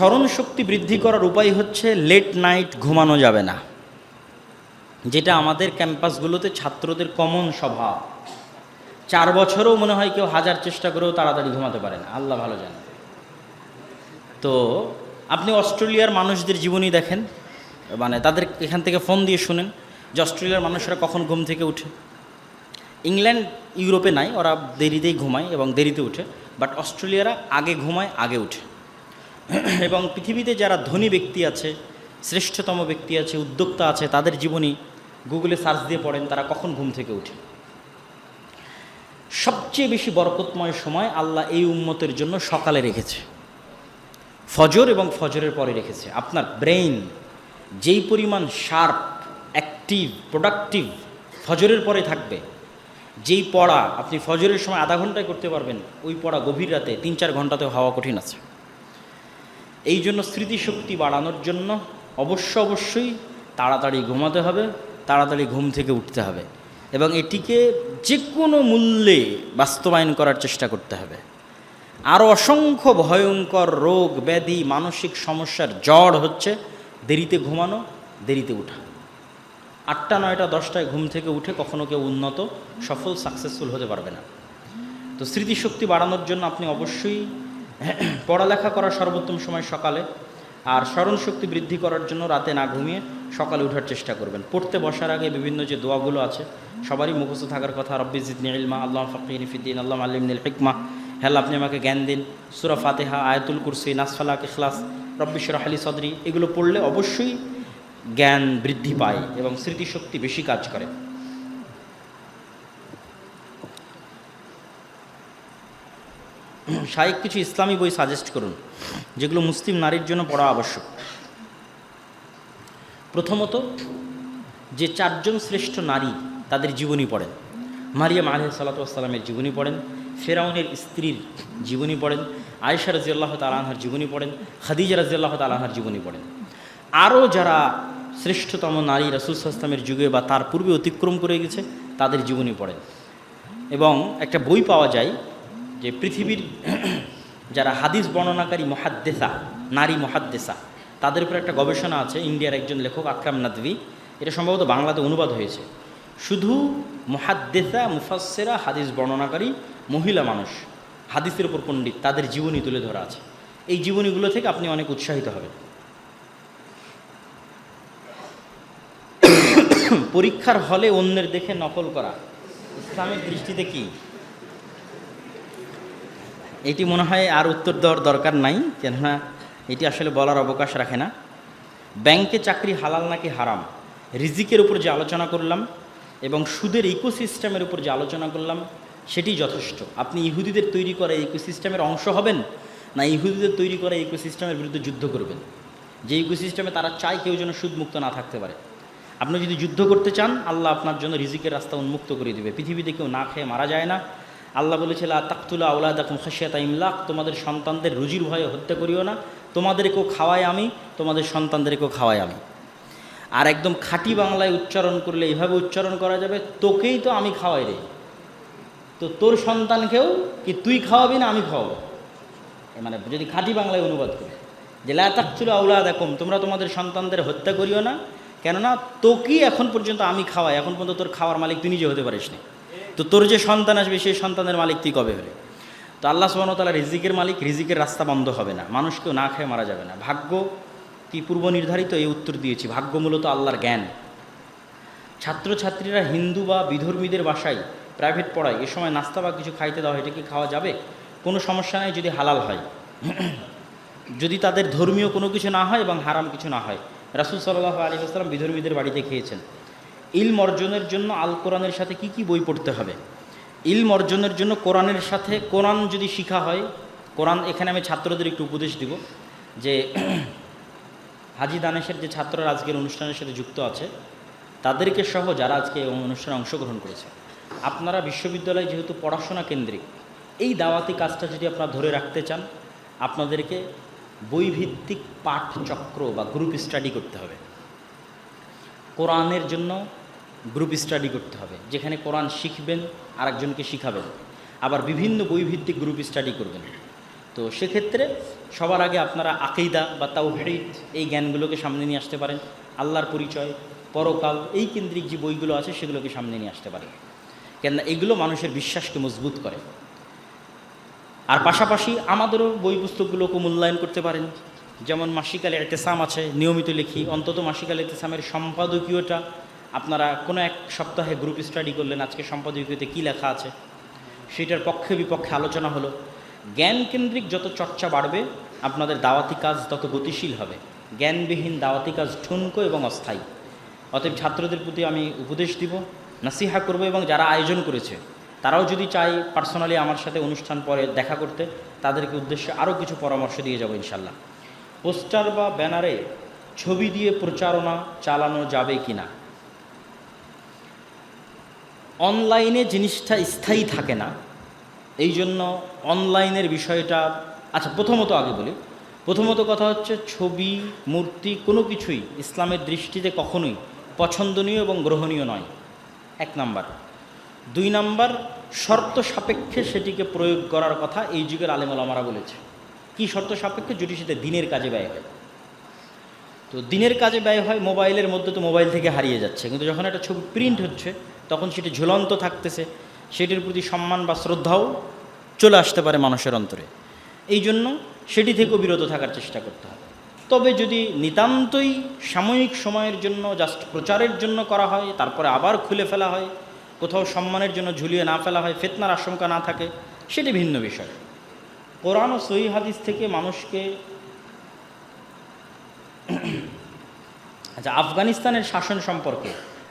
স্মরণ শক্তি বৃদ্ধি করার উপায় হচ্ছে লেট নাইট ঘুমানো যাবে না। যেটা আমাদের ক্যাম্পাসগুলোতে ছাত্রদের কমন স্বভাব। চার বছরও মনে হয় কেউ হাজার চেষ্টা করেও তাড়াতাড়ি ঘুমাতে পারে না। আল্লাহ ভালো জানে। তো আপনি অস্ট্রেলিয়ার মানুষদের জীবনী দেখেন মানে তাদের এখান থেকে ফোন দিয়ে শুনেন যে অস্ট্রেলিয়ার মানুষরা কখন ঘুম থেকে উঠে। ইংল্যান্ড, ইউরোপে নাই, ওরা দেরিতেই ঘুমায় এবং দেরিতে উঠে বাট অস্ট্রেলিয়ারা আগে ঘুমায়, আগে উঠে। এবং পৃথিবীতে যারা ধনী ব্যক্তি আছে, শ্রেষ্ঠতম ব্যক্তি আছে, উদ্যোক্তা আছে, তাদের জীবনী গুগলে সার্চ দিয়ে পড়েন, তারা কখন ঘুম থেকে উঠে সবচেয়ে বেশি বরকতময় সময় আল্লাহ এই উম্মতের জন্য সকালে রেখেছে। ফজর এবং ফজরের পরে রেখেছে। আপনার ব্রেইন যেই পরিমাণ শার্প, অ্যাক্টিভ, প্রোডাক্টিভ ফজরের পরে থাকবে, যেই পড়া আপনি ফজরের সময় আধা ঘন্টায় করতে পারবেন, ওই পড়া গভীর রাতে তিন চার ঘন্টাতে হওয়া কঠিন আছে। এই জন্য স্মৃতিশক্তি বাড়ানোর জন্য অবশ্য অবশ্যই তাড়াতাড়ি ঘুমাতে হবে, তাড়াতাড়ি ঘুম থেকে উঠতে হবে এবং এটিকে যে কোনো মূল্যে বাস্তবায়ন করার চেষ্টা করতে হবে। আরও অসংখ্য ভয়ঙ্কর রোগ, ব্যাধি, মানসিক সমস্যার জড় হচ্ছে, দেরিতে ঘুমানো, দেরিতে ওঠা আটটা, নয়টা, দশটায় ঘুম থেকে উঠে কখনো কেউ উন্নত, সফল সাকসেসফুল হতে পারবে না। তো স্মৃতিশক্তি বাড়ানোর জন্য আপনি অবশ্যই পড়ালেখা করার সর্বোত্তম সময় সকালে আর স্মরণ শক্তি বৃদ্ধি করার জন্য রাতে না ঘুমিয়ে সকালে ওঠার চেষ্টা করবেন। পড়তে বসার আগে বিভিন্ন যে দোয়াগুলো আছে, সবারই মুখস্থ থাকার কথা, রব্বি জিদনি ইলমা, আল্লাহ ফকির ফিদ্দিন আল্লাহ আলিমিন হিকমা। হ্যাঁ আপনি আমাকে জ্ঞান দিন। সুরা ফাতেহা, আয়াতুল কুরসি, নাসফালাক ইখলাস রব্বিশ্বর আলী সদরি। এগুলো পড়লে অবশ্যই জ্ঞান বৃদ্ধি পায় এবং স্মৃতিশক্তি বেশি কাজ করে। শায়েক কিছু ইসলামী বই সাজেস্ট করুন, যেগুলো মুসলিম নারীর জন্য পড়া আবশ্যক। প্রথমত, যে চারজন শ্রেষ্ঠ নারী তাদের জীবনী পড়েন। মারিয়াম আলহ সাল্লাতামের জীবনী পড়েন, ফেরাউনের স্ত্রীর জীবনী পড়েন, আয়েশা রাজিয়াল্লাহ তালাহার জীবনী পড়েন, খাদিজা রাজিয়াল্লাহ তালাহার জীবনী পড়েন। আরও যারা শ্রেষ্ঠতম নারী রাসুল রাসুলসাল্লামের যুগে বা তার পূর্বে অতিক্রম করে গেছে, তাদের জীবনী পড়েন। এবং একটা বই পাওয়া যায় যে পৃথিবীর যারা হাদিস বর্ণনাকারী মহাদ্দেসা, নারী মহাদ্দেসা, তাদের উপর একটা গবেষণা আছে, ইন্ডিয়ার একজন লেখক আকরাম নাদভি। এটা সম্ভবত বাংলাতে অনুবাদ হয়েছে। শুধু মহাদ্দেসা মুফাসেরা হাদিস বর্ণনাকারী মহিলা মানুষ, হাদিসের উপর পণ্ডিত, তাদের জীবনী তুলে ধরা আছে। এই জীবনীগুলো থেকে আপনি অনেক উৎসাহিত হবেন। পরীক্ষার হলে অন্যের দেখে নকল করা, ইসলামের দৃষ্টিতে কি? এটি মনে হয় আর উত্তর দেওয়ার দরকার নাই, কেননা এটি আসলে বলার অবকাশ রাখে না। ব্যাংকে চাকরি হালাল নাকি হারাম? রিজিকের উপর যে আলোচনা করলাম এবং সুদের ইকোসিস্টেমের উপর যে আলোচনা করলাম, সেটি যথেষ্ট। আপনি ইহুদিদের তৈরি করা ইকোসিস্টেমের অংশ হবেন না ইহুদিদের তৈরি করা ইকোসিস্টেমের বিরুদ্ধে যুদ্ধ করবেন? যে ইকোসিস্টেমে তারা চায় কেউ যেন সুদমুক্ত না থাকতে পারে। আপনি যদি যুদ্ধ করতে চান, আল্লাহ আপনার জন্য রিজিকের রাস্তা উন্মুক্ত করে দেবে। পৃথিবীতে কেউ না খেয়ে মারা যায় না। আল্লাহ বলেছিল তাকতুল্লা আউলা দেখুন খাসিয়াতা ইমলাক তোমাদের সন্তানদের রুজির ভয়ে হত্যা করিও না, তোমাদেরকেও খাওয়াই আমি, তোমাদের সন্তানদেরকেও খাওয়াই আমি। আর একদম খাঁটি বাংলায় উচ্চারণ করলে এইভাবে উচ্চারণ করা যাবে, তোকেই তো আমি খাওয়াই রে। তো তোর সন্তানকেও কি তুই খাওয়াবি না আমি খাওয়াবো? মানে যদি খাঁটি বাংলায় অনুবাদ করি, যে লাতাকচুল আউলা দেখুন তোমরা তোমাদের সন্তানদের হত্যা করিও না, কেননা তোকেই এখন পর্যন্ত আমি খাওয়াই, এখন পর্যন্ত তোর খাওয়ার মালিক তুই নিজে হতে পারিস না তো তোর যে সন্তান আসবে, সেই সন্তানের মালিক তুই কবে হলে? তো আল্লাহ সুবাহতালা রিজিকের মালিক, রিজিকের রাস্তা বন্ধ হবে না। মানুষকেও না খেয়ে মারা যাবে না। ভাগ্য কি পূর্ব নির্ধারিত এই উত্তর দিয়েছি। ভাগ্য মূলত আল্লাহর জ্ঞান। ছাত্রছাত্রীরা হিন্দু বা বিধর্মীদের বাসায় প্রাইভেট পড়ায়, এ সময় নাস্তা বা কিছু খাইতে দেওয়া এটা কি খাওয়া যাবে? কোনো সমস্যা নেই যদি হালাল হয়। যদি তাদের ধর্মীয় কোনো কিছু না হয় এবং হারাম কিছু না হয়। রাসুল সাল্লাহ আলী আসসালাম বিধর্মীদের বাড়িতে খেয়েছেন। ইলম অর্জনের জন্য আল কোরআনের সাথে কি কি বই পড়তে হবে? ইলম অর্জনের জন্য কোরআনের সাথে, কোরআন যদি শিখা হয়, কোরআন, এখানে আমি ছাত্রদের একটু উপদেশ দিব যে, হাজি দানেশের যে ছাত্ররা আজকের অনুষ্ঠানের সাথে যুক্ত আছে, তাদেরকে সহ যারা আজকে অনুষ্ঠানে অংশগ্রহণ করেছে, আপনারা বিশ্ববিদ্যালয় যেহেতু পড়াশোনা কেন্দ্রিক, এই দাওয়াতি কাজটা যদি আপনারা ধরে রাখতে চান, আপনাদেরকে বইভিত্তিক পাঠচক্র বা গ্রুপ স্টাডি করতে হবে। কোরআনের জন্য গ্রুপ স্টাডি করতে হবে, যেখানে কোরআন শিখবেন, আরেকজনকে শিখাবেন। আবার বিভিন্ন বইভিত্তিক গ্রুপ স্টাডি করবেন। তো সেক্ষেত্রে সবার আগে আপনারা আকিদা বা তাওহিদ, এই জ্ঞানগুলোকে সামনে নিয়ে আসতে পারেন। আল্লাহর পরিচয়, পরকাল, এই কেন্দ্রিক যে বইগুলো আছে, সেগুলোকে সামনে নিয়ে আসতে পারেন। কেননা এগুলো মানুষের বিশ্বাসকে মজবুত করে। আর পাশাপাশি আমাদেরও বই পুস্তকগুলোকে মূল্যায়ন করতে পারেন। যেমন মাসিকালে এতেসাম আছে, নিয়মিত লিখি। অন্তত মাসিকালে এতেসামের সম্পাদকীয়টা আপনারা কোনো এক সপ্তাহে গ্রুপ স্টাডি করলেন, আজকে সম্পাদকীয়তে কী লেখা আছে? সেটার পক্ষে বিপক্ষে আলোচনা হলো। জ্ঞান কেন্দ্রিক যত চর্চা বাড়বে, আপনাদের দাওয়াতি কাজ তত গতিশীল হবে। জ্ঞানবিহীন দাওয়াতি কাজ ঠুনকো এবং অস্থায়ী। অতএব ছাত্রদের প্রতি আমি উপদেশ দিব, নাসিহা করব এবং যারা আয়োজন করেছে, তারাও যদি চাই পার্সোনালি আমার সাথে অনুষ্ঠান পরে দেখা করতে, তাদেরকে উদ্দেশ্যে আরও কিছু পরামর্শ দিয়ে যাব ইনশাল্লাহ পোস্টার বা ব্যানারে ছবি দিয়ে প্রচারণা চালানো যাবে কি না অনলাইনে জিনিসটা স্থায়ী থাকে না। এই জন্য অনলাইনের বিষয়টা আচ্ছা প্রথমত আগে বলি। প্রথমত কথা হচ্ছে ছবি, মূর্তি কোনো কিছুই ইসলামের দৃষ্টিতে কখনোই পছন্দনীয় এবং গ্রহণীয় নয়। এক নাম্বার। দুই নাম্বার, শর্ত সাপেক্ষে সেটিকে প্রয়োগ করার কথা এই যুগের আলেমলামারা বলেছে। কি শর্ত সাপেক্ষে? যদি সেটা দিনের কাজে ব্যয় হয়। তো দিনের কাজে ব্যয় হয়, মোবাইলের মধ্যে তো মোবাইল থেকে হারিয়ে যাচ্ছে। কিন্তু যখন একটা ছবি প্রিন্ট হচ্ছে তখন সেটি ঝুলন্ত থাকতেছে। সেটির প্রতি সম্মান বা শ্রদ্ধাও চলে আসতে পারে মানুষের অন্তরে। এই জন্য সেটি থেকেও বিরত থাকার চেষ্টা করতে হবে। তবে যদি নিতান্তই সাময়িক সময়ের জন্য জাস্ট প্রচারের জন্য করা হয়, তারপরে আবার খুলে ফেলা হয়, কোথাও সম্মানের জন্য ঝুলিয়ে না ফেলা হয়, ফেতনার আশঙ্কা না থাকে, সেটি ভিন্ন বিষয়। কোরআন ও সহি হাদিস থেকে মানুষকে আচ্ছা আফগানিস্তানের শাসন সম্পর্কে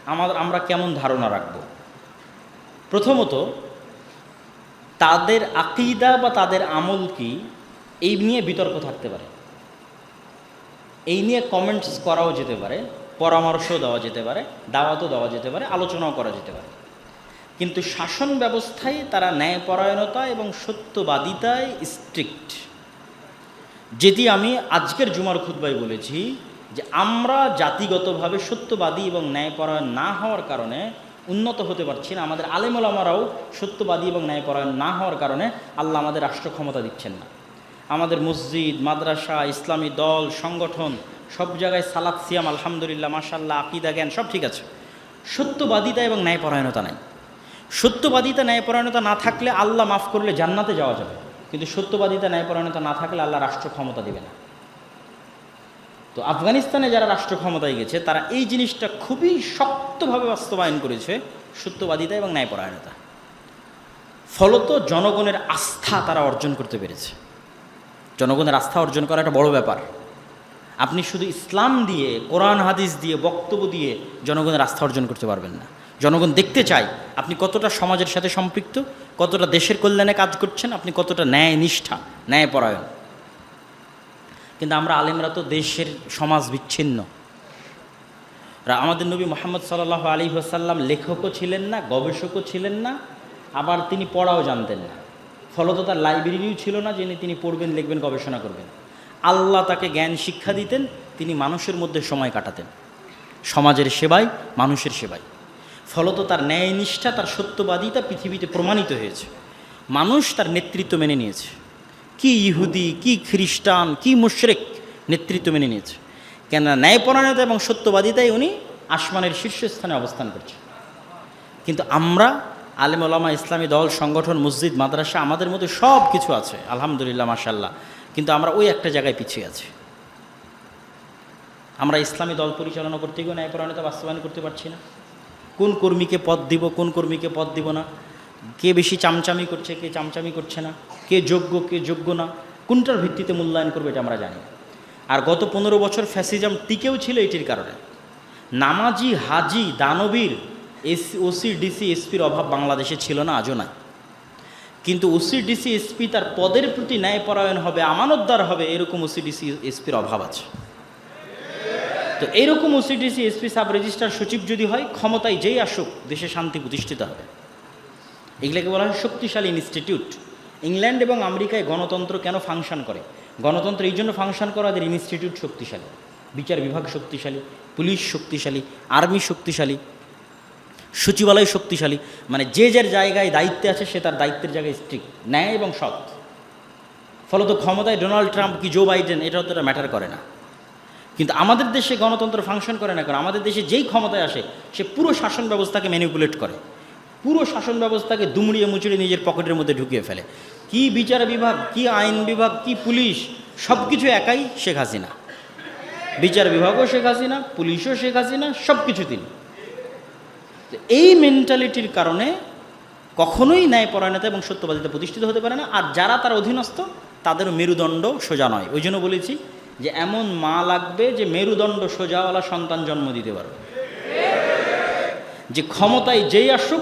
আমাদের আমরা কেমন ধারণা রাখব? প্রথমত, তাদের আকিদা বা তাদের আমল কি? এই নিয়ে বিতর্ক থাকতে পারে। এই নিয়ে কমেন্টস করাও যেতে পারে পরামর্শ দেওয়া যেতে পারে, দাওয়াতও দেওয়া যেতে পারে, আলোচনাও করা যেতে পারে। কিন্তু শাসন ব্যবস্থায় তারা ন্যায়পরায়ণতা এবং সত্যবাদিতায় স্ট্রিক্ট যেটি আমি আজকের জুমার খুদ্বাই বলেছি যে আমরা জাতিগতভাবে সত্যবাদী এবং ন্যায়পরায়ণ না হওয়ার কারণে উন্নত হতে পারছি না। আমাদের আলেমলামারাও সত্যবাদী এবং ন্যায়পরায়ণ না হওয়ার কারণে আল্লাহ আমাদের রাষ্ট্র ক্ষমতা দিচ্ছেন না। আমাদের মসজিদ, মাদ্রাসা, ইসলামী দল, সংগঠন, সব জায়গায় সালাদ সিয়াম, আলহামদুলিল্লাহ মাসাল্লাহ আকিদা, জ্ঞান, সব ঠিক আছে। সত্যবাদিতা এবং ন্যায়পরায়ণতা নাই। সত্যবাদিতা, ন্যায়পরায়ণতা না থাকলে আল্লাহ মাফ করলে জান্নাতে যাওয়া যাবে কিন্তু সত্যবাদিতা, ন্যায়পরায়ণতা না থাকলে আল্লাহ রাষ্ট্র ক্ষমতা দেবে না। তো আফগানিস্তানে যারা রাষ্ট্র ক্ষমতায় গেছে, তারা এই জিনিসটা খুবই শক্তভাবে বাস্তবায়ন করেছে, সত্যবাদিতা এবং ন্যায়পরায়ণতা। ফলত জনগণের আস্থা তারা অর্জন করতে পেরেছে। জনগণের আস্থা অর্জন করা একটা বড় ব্যাপার। আপনি শুধু ইসলাম দিয়ে, কোরআন, হাদিস দিয়ে, বক্তব্য দিয়ে জনগণের আস্থা অর্জন করতে পারবেন না। জনগণ দেখতে চায় আপনি কতটা সমাজের সাথে সম্পৃক্ত, কতটা দেশের কল্যাণে কাজ করছেন, আপনি কতটা ন্যায় নিষ্ঠা ন্যায়পরায়ণ। কিন্তু আমরা আলেমরা তো দেশের সমাজ বিচ্ছিন্ন। আমাদের নবী মোহাম্মদ সাল্লাহ আলী আসাল্লাম লেখকও ছিলেন না, গবেষকও ছিলেন না, আবার তিনি পড়াও জানতেন না। ফলত তার লাইব্রেরিও ছিল না যিনি তিনি পড়বেন, লিখবেন, গবেষণা করবেন। আল্লাহ তাকে জ্ঞান শিক্ষা দিতেন, তিনি মানুষের মধ্যে সময় কাটাতেন। সমাজের সেবায় মানুষের সেবায় ফলত তার ন্যায়নিষ্ঠা, তার সত্যবাদিতা পৃথিবীতে প্রমাণিত হয়েছে। মানুষ তার নেতৃত্ব মেনে নিয়েছে। কি ইহুদি, কি খ্রিস্টান, কি মুশরেক নেতৃত্ব মেনে নিয়েছে। কেননা ন্যায়পরায়ণতা এবং সত্যবাদিতায় উনি আসমানের শীর্ষস্থানে অবস্থান করছে। কিন্তু আমরা, আলেম ওলামা ইসলামী দল, সংগঠন, মসজিদ, মাদ্রাসা, আমাদের মধ্যে সব কিছু আছে, আলহামদুলিল্লাহ মাশাল্লাহ কিন্তু আমরা ওই একটা জায়গায় পিছিয়ে আছি। আমরা ইসলামী দল পরিচালনা করতে গিয়ে ন্যায়পরায়ণতা বাস্তবায়ন করতে পারছি না। কোন কর্মীকে পদ দিব, কোন কর্মীকে পদ দিব না। কে বেশি চামচামি করছে, কে চামচামি করছে না, কে যোগ্য কে যোগ্য না, কোনটার ভিত্তিতে মূল্যায়ন করবে এটা আমরা জানি। আর গত পনেরো বছর ফ্যাসিজম টিকেও ছিল এটির কারণে। নামাজি, হাজি, দানবীর, এস, ওসি, ডিসি, এসপির অভাব বাংলাদেশে ছিল না, আজও নাই। কিন্তু ওসি, ডিসি, এসপি তার পদের প্রতি ন্যায়পরায়ণ হবে, আমানতদার হবে, এরকম ওসি, ডিসি, এসপির অভাব আছে। তো এইরকম ওসিডিসি এসপি সাব রেজিস্ট্রার সচিব যদি হয়, ক্ষমতায় যেই আসুক, দেশে শান্তি প্রতিষ্ঠিত হবে। এগুলোকে বলা হয় শক্তিশালী ইনস্টিটিউট। ইংল্যান্ড এবং আমেরিকায় গণতন্ত্র কেন ফাংশন করে? গণতন্ত্র এই জন্য ফাংশন করা ওদের ইনস্টিটিউট শক্তিশালী, বিচার বিভাগ শক্তিশালী, পুলিশ শক্তিশালী, আর্মি শক্তিশালী, সচিবালয় শক্তিশালী মানে যে যার জায়গায় দায়িত্বে আছে সে তার দায়িত্বের জায়গায় স্ট্রিক্ট ন্যায় এবং সৎ। ফলত ক্ষমতায় ডোনাল্ড ট্রাম্প কি জো বাইডেন এটা অতটা ম্যাটার করে না। কিন্তু আমাদের দেশে গণতন্ত্র ফাংশন করে না কারণ আমাদের দেশে যেই ক্ষমতায় আসে, সে পুরো শাসন ব্যবস্থাকে ম্যানিপুলেট করে। পুরো শাসন ব্যবস্থাকে দুমড়িয়ে মুচড়ে নিজের পকেটের মধ্যে ঢুকিয়ে ফেলে। কি বিচার বিভাগ, কি আইন বিভাগ, কি পুলিশ সব কিছু একাই শেখ হাসিনা। বিচার বিভাগও শেখ হাসিনা, পুলিশও শেখ হাসিনা সব কিছু তিনি এই মেন্টালিটির কারণে কখনোই ন্যায়পরায়ণতা এবং সত্যবাদিতা প্রতিষ্ঠিত হতে পারে না, আর যারা তার অধীনস্থ তাদের মেরুদণ্ড সোজা নয়। ওই জন্য বলেছি যে এমন মা লাগবে যে মেরুদণ্ড সোজাওয়ালা সন্তান জন্ম দিতে পারবে। যে ক্ষমতায় যেই আসুক